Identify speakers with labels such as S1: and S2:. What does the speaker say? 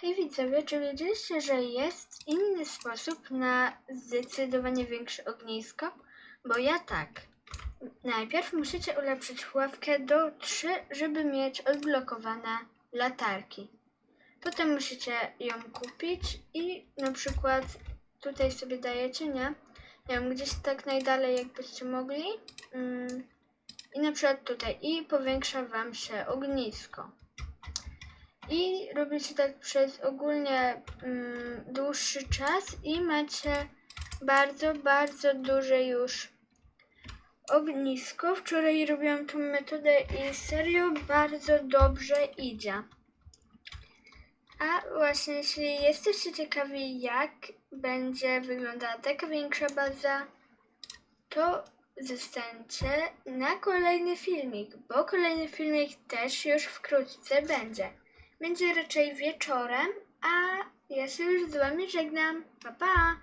S1: Hej widzowie, czy wiedzieliście, że jest inny sposób na zdecydowanie większe ognisko? Bo ja tak. Najpierw musicie ulepszyć ławkę do 3, żeby mieć odblokowane latarki. Potem musicie ją kupić i na przykład tutaj sobie dajecie, nie? Nie wiem, gdzieś tak najdalej jakbyście mogli. Mm, I na przykład tutaj. I powiększa wam się ognisko. I robicie tak przez ogólnie mm, dłuższy czas i macie bardzo, bardzo duże już ognisko. Wczoraj robiłam tą metodę i serio bardzo dobrze idzie. A właśnie, jeśli jesteście ciekawi, jak będzie wyglądała taka większa baza, to zostańcie na kolejny filmik, bo kolejny filmik też już wkrótce będzie. Będzie raczej wieczorem, a ja się już z Wami żegnam. Pa, pa!